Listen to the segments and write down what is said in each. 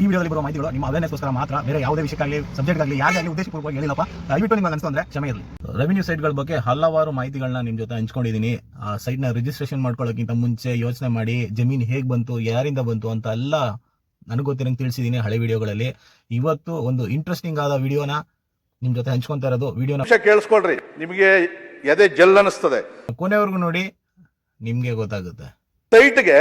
ಈ ವಿಡಿಯೋದಲ್ಲಿ ಬರುವ ಮಾಹಿತಿಗಳು ನಿಮ್ಮ ಅವೇರ್ನೆಸ್ಗೋಸ್ಕರ ಮಾತ್ರ ಬೇರೆ ಯಾವುದೇ ವಿಷಯಕ್ಕಾಗಲಿ ಸಬ್ಜೆಕ್ಟ್ಗಾಗಲಿ ಯಾರಿಗಾಗಲಿ ಉದ್ದೇಶಪೂರ್ವಕವಾಗಿ ಹೇಳಿಲ್ಲಪ್ಪ ದಯವಿಟ್ಟು ನಿಮ್ಗೆ ಅನಿಸ್ತು ಅಂದ್ರೆ ಕ್ಷಮೆ ಇರಲಿ. ರೆವಿನ್ಯೂ ಸೈಟ್ಗಳ ಬಗ್ಗೆ ಹಲವಾರು ಮಾಹಿತಿಗಳನ್ನ ನಿಮ್ಮ ಜೊತೆ ಹಂಚ್ಕೊಂಡಿದ್ದೀನಿ ಆ ಸೈಟ್ನ ರಿಜಿಸ್ಟ್ರೇಷನ್ ಮಾಡ್ಕೊಳ್ಳೋಕ್ಕಿಂತ ಮುಂಚೆ ಯೋಚನೆ ಮಾಡಿ ಜಮೀನು ಹೇಗೆ ಬಂತು ಯಾರಿಂದ ಬಂತು ಅಂತ ಎಲ್ಲ ನನಗೆ ಗೊತ್ತಿರಂಗೆ ತಿಳಿಸಿದ್ದೀನಿ ಹಳೆ ವಿಡಿಯೋಗಳಲ್ಲಿ. ಇವತ್ತು ಒಂದು ಇಂಟ್ರೆಸ್ಟಿಂಗ್ ಆದ ವಿಡಿಯೋನ ನಿಮ್ಮ ಜೊತೆ ಹಂಚ್ಕೊಂತಾ ಇರೋದು. ವಿಡಿಯೋನ ಕೇಳಿಸ್ಕೊಳ್ರಿ. ನಿಮಗೆ ಎದೆ ಜಲ್ ಅನಿಸ್ತದೆ ಕೊನೆವರೆಗೂ ನೋಡಿ ನಿಮಗೆ ಗೊತ್ತಾಗುತ್ತೆ. ಸೈಟ್ಗೆ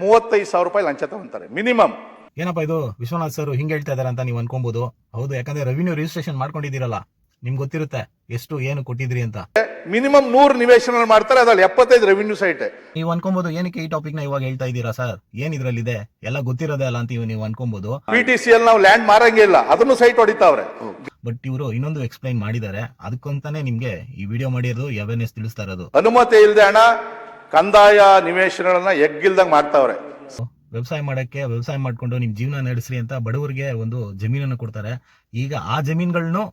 ಮೂವತ್ತೈದು ಸಾವಿರ ರೂಪಾಯಿ ಲಂಚ ತಗೊಂತಾರೆ ಮಿನಿಮಮ್. ಏನಪ್ಪ ಇದು ವಿಶ್ವನಾಥ್ ಸರ್ ಹಿಂಗೆ ಹೇಳ್ತಾ ಇದಾರೆ ಅಂತ ನೀವು ಅನ್ಕೊಬಹುದು ಹೌದು ಯಾಕಂದ್ರೆ ರೆವಿನ್ಯೂ ರಿಜಿಸ್ಟ್ರೇಷನ್ ಮಾಡ್ಕೊಂಡಿದ್ದೀರಲ್ಲ ನಿಮ್ಗೆ ಗೊತ್ತಿರುತ್ತೆ ಎಷ್ಟು ಏನು ಕೊಟ್ಟಿದ್ರಿ ಅಂತ. ಮಿನಿಮಮ್ ನೂರು ನಿವೇಶನ ಮಾಡ್ತಾರೆ ಅದ್ರಲ್ಲಿ ಎಪ್ಪತ್ತೈದು ರೆವಿನ್ಯೂ ಸೈಟ್ ನೀವು ಅನ್ಕೊಬಹುದು ಏನಕ್ಕೆ ಈ ಟಾಪಿಕ್ನ ಇವಾಗ ಹೇಳ್ತಾ ಇದ್ದೀರಾ ಸರ್? ಏನ್ ಇದ್ರಲ್ಲಿದೆ? ಎಲ್ಲ ಗೊತ್ತಿರೋದೇ ಅಲ್ಲ ಅಂತ ನೀವು ಅನ್ಕೊಬಹುದು ಪಿ ಟಿ ಸಿ ಅಲ್ಲಿ ನಾವು ಲ್ಯಾಂಡ್ ಮಾರಂಗಿಲ್ಲ ಅದನ್ನು ಸೈಟ್ ಹೊಡಿತಾವ್ರೆ. ಬಟ್ ಇವರು ಇನ್ನೊಂದು ಎಕ್ಸ್ಪ್ಲೈನ್ ಮಾಡಿದ್ದಾರೆ. ಅದಕ್ಕಂತಾನೆ ನಿಮ್ಗೆ ಈ ವಿಡಿಯೋ ಮಾಡಿರೋದು ಅವೇರ್ನೆಸ್ ತಿಳಿಸ್ತಾ ಇರೋದು. ಅನುಮತಿ ಇಲ್ಲದೆ ಹಣ ಕಂದಾಯ ನಿವೇಶನಗಳನ್ನ ಎಗ್ಗಿಲ್ದಂಗ್ ಮಾಡ್ತಾವ್ರೆ. ವ್ಯವಸಾಯ ಮಾಡೋಕ್ಕೆ ವ್ಯವಸಾಯ ಮಾಡ್ಕೊಂಡು ನಿಮ್ಮ ಜೀವನ ನಡೆಸ್ರಿ ಅಂತ ಬಡವರಿಗೆ ಒಂದು ಜಮೀನನ್ನು ಕೊಡ್ತಾರೆ. ಈಗ ಆ ಜಮೀನ್ಗಳನ್ನು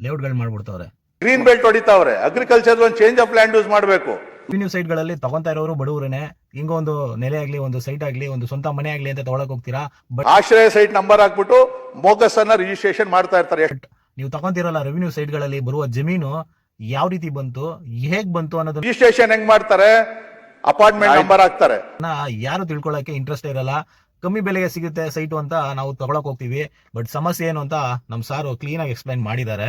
ಲೇಔಟ್ಗಳು ಮಾಡ್ಬಿಡ್ತಾವ್ರೆ. ಗ್ರೀನ್ ಬೆಲ್ಟ್ ಹೊಡಿತಾವ್ರೆ. ಅಗ್ರಿಕಲ್ಚರ್ ಒಂದು ಚೇಂಜ್ ಆಫ್ ಲ್ಯಾಂಡ್ ಯೂಸ್ ಮಾಡಬೇಕು. ರೆವಿನ್ಯೂ ಸೈಟ್ಗಳಲ್ಲಿ ತಗೊಂತಾ ಇರೋರು ಬಡವರೇನೆ. ಹಿಂಗ ಒಂದು ನೆಲೆ ಆಗಲಿ ಒಂದು ಸೈಟ್ ಆಗಲಿ ಒಂದು ಸ್ವಂತ ಮನೆ ಆಗ್ಲಿ ಅಂತ ತಗೊಳಕ್ ಹೋಗ್ತೀರಾ? ಬಟ್ ಆಶ್ರಯ ಸೈಟ್ ನಂಬರ್ ಹಾಕ್ಬಿಟ್ಟು ಬೋಗಸ್ ಅನ್ನ ರಿಜಿಸ್ಟ್ರೇಷನ್ ಮಾಡ್ತಾ ಇರ್ತಾರೆ. ನೀವು ತಗೊಂತಿರಲ್ಲ ರೆವಿನ್ಯೂ ಸೈಟ್ಗಳಲ್ಲಿ ಬರುವ ಜಮೀನು ಯಾವ ರೀತಿ ಬಂತು ಹೇಗ್ ಬಂತು ಅನ್ನೋದು ರಿಜಿಸ್ಟ್ರೇಷನ್ ಹೆಂಗ್ ಮಾಡ್ತಾರೆ? ಅಪಾರ್ಟ್ಮೆಂಟ್ ನಂಬರ್ ಹಾಕ್ತಾರೆ. ಯಾರು ತಿಳ್ಕೊಳಕ್ಕೆ ಇಂಟ್ರೆಸ್ಟ್ ಇರಲ್ಲ. ಕಮ್ಮಿ ಬೆಲೆಗೆ ಸಿಗುತ್ತೆ ಸೈಟು ಅಂತ ನಾವು ತಗೊಳಕ್ ಹೋಗ್ತೀವಿ. ಬಟ್ ಸಮಸ್ಯೆ ಏನು ಅಂತ ನಮ್ ಸಾರು ಕ್ಲೀನ್ ಆಗಿ ಎಕ್ಸ್ಪ್ಲೈನ್ ಮಾಡಿದ್ದಾರೆ.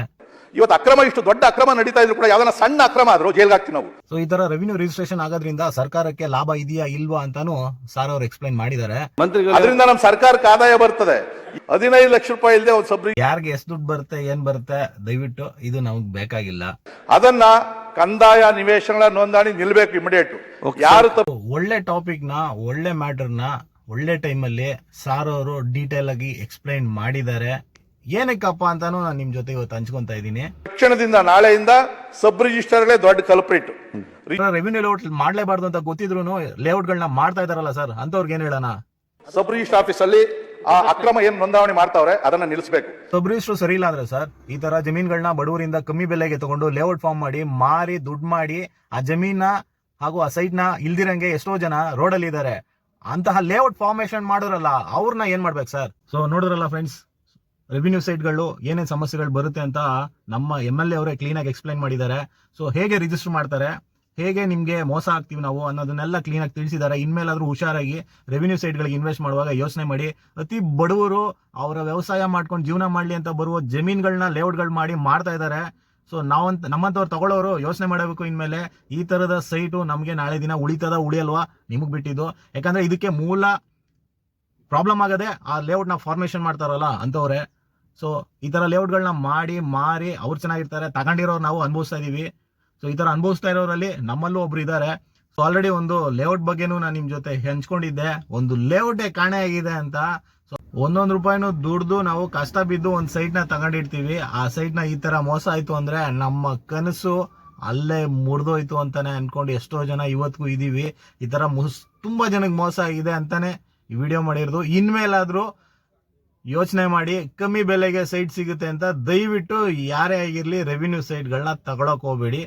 ಇವತ್ತು ಅಕ್ರಮ ಇಷ್ಟು ದೊಡ್ಡ ಅಕ್ರಮ ನಡೀತಾ ಇದ್ರು ಕೂಡ ಯಾವ್ದಾನ ಸಣ್ಣ ಅಕ್ರಮ ಆದ್ರೂ ಜೈಲ್ಗೆ ಹಾಕ್ತೀವಿ ನಾವು. ಸೊ ಈ ತರ ರೆವಿನ್ಯೂ ರಿಜಿಸ್ಟ್ರೇಷನ್ ಆಗೋದ್ರಿಂದ ಸರ್ಕಾರಕ್ಕೆ ಲಾಭ ಇದೆಯಾ ಇಲ್ವಾ ಅಂತಾನು ಸಾರ್ ಅವ್ರು ಎಕ್ಸ್ಪ್ಲೈನ್ ಮಾಡಿದ್ದಾರೆ. ಅದರಿಂದ ನಮ್ಮ ಸರ್ಕಾರಕ್ಕೆ ಆದಾಯ ಬರ್ತದೆ. ಹದಿನೈದು ಲಕ್ಷ ರೂಪಾಯಿ ಇಲ್ಲದೆ ಒಂದ್ ಸಬ್ರಿ ಯಾರಿಗೆ ಎಷ್ಟು ದುಡ್ಡು ಬರುತ್ತೆ ಏನ್ ಬರುತ್ತೆ ದಯವಿಟ್ಟು ಇದು ನಮ್ಗೆ ಬೇಕಾಗಿಲ್ಲ. ಅದನ್ನ ಕಂದಾಯ ನಿವೇಶನಗಳ ನೋಂದಣಿ ನಿಲ್ಬೇಕು ಇಮಿಡಿಯೇಟ್ ಯಾರು ತಪ್ಪು ಒಳ್ಳೆ ಟಾಪಿಕ್ನ ಒಳ್ಳೆ ಮ್ಯಾಟರ್ನ ಒಳ್ಳೆ ಟೈಮಲ್ಲಿ ಸಾರ್ ಅವರು ಡೀಟೇಲ್ ಆಗಿ ಎಕ್ಸ್ಪ್ಲೈನ್ ಮಾಡಿದ್ದಾರೆ. ಏನಕ್ಕಪ್ಪ ಅಂತಾನು ನಾನು ನಿಮ್ ಜೊತೆ ಇವತ್ತು ಹಂಚ್ಕೊಂತ ಇದ್ದೀನಿ. ತಕ್ಷಣದಿಂದ ನಾಳೆಯಿಂದ ಸಬ್ ರಿಜಿಸ್ಟರ್ಗಳೇ ದೊಡ್ಡ ಕಲ್ಪ್ರಿಟ್ ರೆವಿನ್ಯೂ ಲೇಔಟ್ ಮಾಡ್ಲೇಬಾರ್ದು ಅಂತ ಗೊತ್ತಿದ್ರು ಲೇಔಟ್ ಗಳನ್ನ ಮಾಡ್ತಾ ಇದಾರಲ್ಲ ಸರ್ ಅಂತವ್ರಿಗೆ ಏನ್ ಹೇಳೋಣ? ಸಬ್ ರಿಜಿಸ್ಟರ್ ಆಫೀಸ್ ಅಲ್ಲಿ ಆ ಅಕ್ರಮ ಏನ್ ನೋಂದಾವಣೆ ಮಾಡ್ತಾವ್ರೆ ಅದನ್ನ ನಿಲ್ಲಿಸಬೇಕು. ಸಬ್ರಿಸ್ಟ್ರು ಸರಿ ಇಲ್ಲ ಅಂದ್ರೆ ಸರ್ ಈ ತರ ಜಮೀನ್ಗಳನ್ನ ಬಡವರಿಂದ ಕಮ್ಮಿ ಬೆಲೆಗೆ ತಗೊಂಡು ಲೇಔಟ್ ಫಾರ್ಮ್ ಮಾಡಿ ಮಾರಿ ದುಡ್ಡು ಮಾಡಿ ಆ ಜಮೀನ ಹಾಗೂ ಆ ಸೈಟ್ನ ಇಲ್ದಿರಂಗೆ ಎಷ್ಟೋ ಜನ ರೋಡ್ ಅಲ್ಲಿ ಇದಾರೆ. ಅಂತಹ ಲೇಔಟ್ ಫಾರ್ಮೇಶನ್ ಮಾಡೋರಲ್ಲ ಅವ್ರನ್ನ ಏನ್ ಮಾಡ್ಬೇಕು ಸರ್? ಸೊ ನೋಡಿದ್ರಲ್ಲ ಫ್ರೆಂಡ್ಸ್ ರೆವಿನ್ಯೂ ಸೈಟ್ಗಳು ಏನೇನ್ ಸಮಸ್ಯೆಗಳು ಬರುತ್ತೆ ಅಂತ ನಮ್ಮ ಎಂ ಎಲ್ ಎ ಅವರೇ ಕ್ಲೀನ್ ಆಗಿ ಎಕ್ಸ್ಪ್ಲೈನ್ ಮಾಡಿದ್ದಾರೆ. ಸೊ ಹೇಗೆ ರಿಜಿಸ್ಟರ್ ಮಾಡ್ತಾರೆ? ಹೇಗೆ ನಿಮಗೆ ಮೋಸ ಆಗ್ತೀವಿ ನಾವು ಅನ್ನೋದನ್ನೆಲ್ಲ ಕ್ಲೀನ್ ಆಗಿ ತಿಳಿಸಿದ್ದಾರೆ ಇನ್ಮೇಲಾದರೂ ಹುಷಾರಾಗಿ ರೆವಿನ್ಯೂ ಸೈಟ್ಗಳಿಗೆ ಇನ್ವೆಸ್ಟ್ ಮಾಡುವಾಗ ಯೋಚನೆ ಮಾಡಿ. ಅತಿ ಬಡವರು ಅವರ ವ್ಯವಸಾಯ ಮಾಡ್ಕೊಂಡು ಜೀವನ ಮಾಡಲಿ ಅಂತ ಬರುವ ಜಮೀನುಗಳನ್ನ ಲೇಔಟ್ಗಳು ಮಾಡಿ ಮಾಡ್ತಾ ಇದ್ದಾರೆ ಸೊ ನಾವಂತ ನಮ್ಮಂಥವ್ರು ತಗೊಳ್ಳೋರು ಯೋಚನೆ ಮಾಡಬೇಕು ಇನ್ಮೇಲೆ. ಈ ಥರದ ಸೈಟು ನಮಗೆ ನಾಳೆ ದಿನ ಉಳಿತದ, ಉಳಿಯಲ್ವಾ? ನಿಮಗೆ ಬಿಟ್ಟಿದ್ದು. ಯಾಕಂದರೆ ಇದಕ್ಕೆ ಮೂಲ ಪ್ರಾಬ್ಲಮ್ ಆಗದೆ ಆ ಲೇಔಟ್ನ ಫಾರ್ಮೇಷನ್ ಮಾಡ್ತಾರಲ್ಲ ಅಂಥವ್ರೆ. ಸೊ ಈ ಥರ ಲೇಔಟ್ಗಳನ್ನ ಮಾಡಿ, ಮಾರಿ ಅವ್ರು ಚೆನ್ನಾಗಿರ್ತಾರೆ. ತಗೊಂಡಿರೋರು ನಾವು ಅನುಭವಿಸ್ತಾ ಇದೀವಿ. ಸೊ ಈ ತರ ಅನುಭವಿಸ್ತಾ ಇರೋರಲ್ಲಿ ನಮ್ಮಲ್ಲೂ ಒಬ್ರು ಇದ್ದಾರೆ. ಸೊ ಆಲ್ರೆಡಿ ಒಂದು ಲೇಔಟ್ ಬಗ್ಗೆನೂ ನಾನು ನಿಮ್ ಜೊತೆ ಹೆಂಚ್ಕೊಂಡಿದ್ದೆ. ಒಂದು ಲೇಔಟೇ ಕಾಣೆ ಆಗಿದೆ ಅಂತ. ಸೊ ಒಂದೊಂದು ರೂಪಾಯಿನೂ ದುಡ್ದು ನಾವು ಕಷ್ಟ ಬಿದ್ದು ಒಂದು ಸೈಟ್ನ ತಗೊಂಡಿರ್ತೀವಿ. ಆ ಸೈಟ್ನ ಈ ತರ ಮೋಸ ಆಯ್ತು ಅಂದ್ರೆ ನಮ್ಮ ಕನಸು ಅಲ್ಲೇ ಮುರಿದೋಯ್ತು ಅಂತಾನೆ ಅನ್ಕೊಂಡು ಎಷ್ಟೋ ಜನ ಇವತ್ತಿಗೂ ಇದೀವಿ. ಈ ತರ ಮುಸ್, ತುಂಬಾ ಜನಕ್ಕೆ ಮೋಸ ಆಗಿದೆ ಅಂತಾನೆ ಈ ವಿಡಿಯೋ ಮಾಡಿರೋದು. ಇನ್ಮೇಲಾದ್ರೂ ಯೋಚನೆ ಮಾಡಿ ಕಮ್ಮಿ ಬೆಲೆಗೆ ಸೈಟ್ ಸಿಗುತ್ತೆ ಅಂತ ದಯವಿಟ್ಟು ಯಾರೇ ಆಗಿರಲಿ ರೆವಿನ್ಯೂ ಸೈಟ್ಗಳನ್ನ ತಗೊಳಕ್ ಹೋಗ್ಬೇಡಿ.